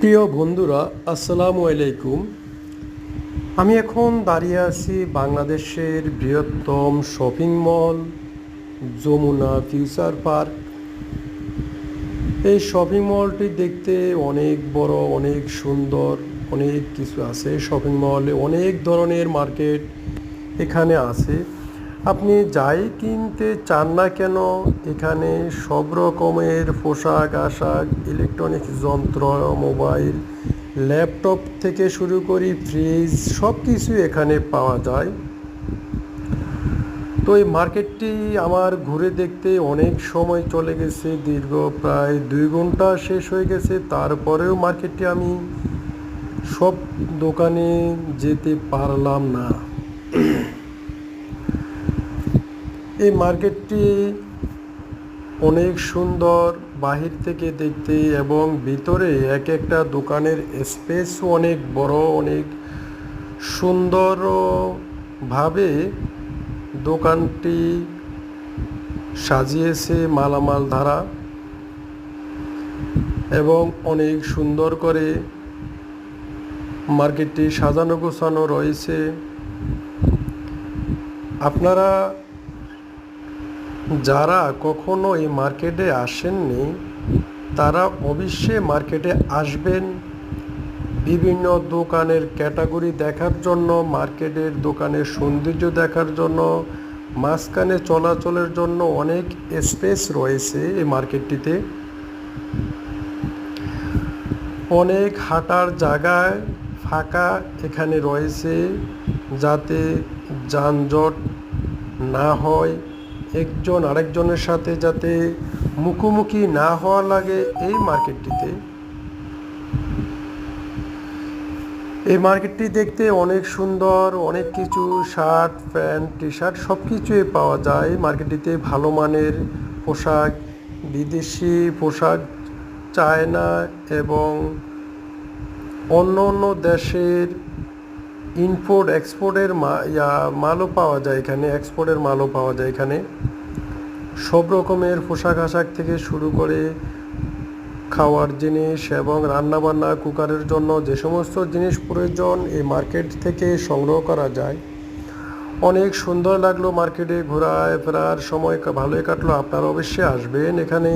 প্রিয় বন্ধুরা, আসসালামু আলাইকুম। আমি এখন দাঁড়িয়ে আছি বাংলাদেশের বৃহত্তম shopping mall, Jamuna future park. এই শপিং মলটি দেখতে অনেক বড়, অনেক সুন্দর, অনেক কিছু আছে। শপিং মলে অনেক ধরনের মার্কেট এখানে আছে। আপনি যাই কিনতে চান না কেন, এখানে সব রকমের পোশাক, আশাক ইলেকট্রনিক্স যন্ত্র মোবাইল ল্যাপটপ থেকে শুরু করি ফ্রিজ সব কিছু এখানে পাওয়া যায়। তো এই মার্কেটটি আমার ঘুরে দেখতে অনেক সময় চলে গেছে, দীর্ঘ প্রায় দুই ঘণ্টা শেষ হয়ে গেছে। তারপরেও মার্কেটটি আমি সব দোকানে যেতে পারলাম না। এই মার্কেটটি অনেক সুন্দর বাহির থেকে দেখতে এবং ভিতরে এক একটা দোকানের স্পেস অনেক বড়, অনেক সুন্দরভাবে দোকানটি সাজিয়েছে মালামাল ধারা এবং অনেক সুন্দর করে মার্কেটটি সাজানো গোছানো রয়েছে। আপনারা যারা কখনো এই মার্কেটে আসেননি, তারা অবশ্যই মার্কেটে আসবেন। বিভিন্ন দোকানের ক্যাটাগরি দেখার জন্য, মার্কেটের দোকানের সৌন্দর্য দেখার জন্য, মাঝখানে চলাচলের জন্য অনেক স্পেস রয়েছে এই মার্কেটটিতে। অনেক হাঁটার জায়গায় ফাঁকা এখানে রয়েছে যাতে যানজট না হয়। একজন আরেকজনের সাথে যাতে মুখোমুখি না হওয়া লাগে এই মার্কেটটিতে। এই মার্কেটটি দেখতে অনেক সুন্দর, অনেক কিছু, শার্ট, প্যান্ট টি শার্ট সব কিছুই পাওয়া যায়। মার্কেটটিতে ভালো মানের পোশাক, বিদেশি পোশাক, চায়না এবং অন্য অন্য দেশের ইম্পোর্ট এক্সপোর্টের মালও পাওয়া যায় এখানে এক্সপোর্টের মালও পাওয়া যায় এখানে। সব রকমের পোশাক আশাক থেকে শুরু করে খাওয়ার জিনিস এবং রান্নাবান্না, কুকারের জন্য যে সমস্ত জিনিস প্রয়োজন এই মার্কেট থেকে সংগ্রহ করা যায়। অনেক সুন্দর লাগল মার্কেটে ঘোরায়, ফেরার সময় ভালোই কাটলো। আপনারা অবশ্যই আসবেন এখানে।